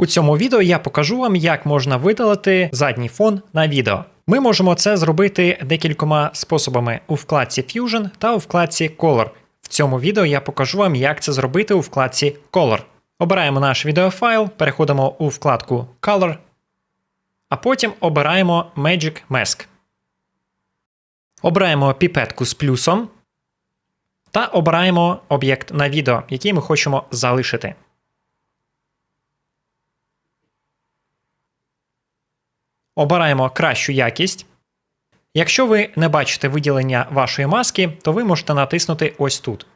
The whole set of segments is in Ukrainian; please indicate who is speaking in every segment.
Speaker 1: У цьому відео я покажу вам, як можна видалити задній фон на відео. Ми можемо це зробити декількома способами у вкладці Fusion та у вкладці Color. В цьому відео я покажу вам, як це зробити у вкладці Color. Обираємо наш відеофайл, переходимо у вкладку Color, а потім обираємо Magic Mask. Обираємо піпетку з плюсом та обираємо об'єкт на відео, який ми хочемо залишити. Обираємо кращу якість. Якщо ви не бачите виділення вашої маски, то ви можете натиснути ось тут.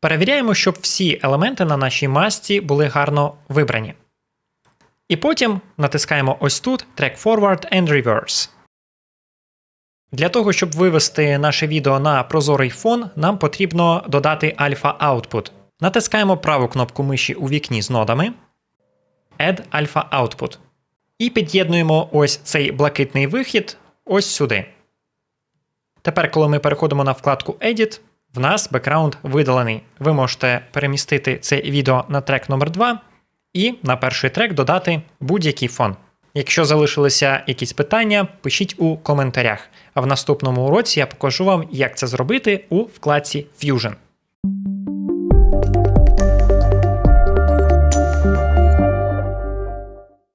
Speaker 1: Перевіряємо, щоб всі елементи на нашій масці були гарно вибрані. І потім натискаємо ось тут Track Forward and Reverse. Для того, щоб вивести наше відео на прозорий фон, нам потрібно додати Alpha Output. Натискаємо праву кнопку миші у вікні з нодами Add Alpha Output. І під'єднуємо ось цей блакитний вихід ось сюди. Тепер, коли ми переходимо на вкладку Edit, в нас бекграунд видалений. Ви можете перемістити це відео на трек номер 2 і на перший трек додати будь-який фон. Якщо залишилися якісь питання, пишіть у коментарях. А в наступному уроці я покажу вам, як це зробити у вкладці Fusion.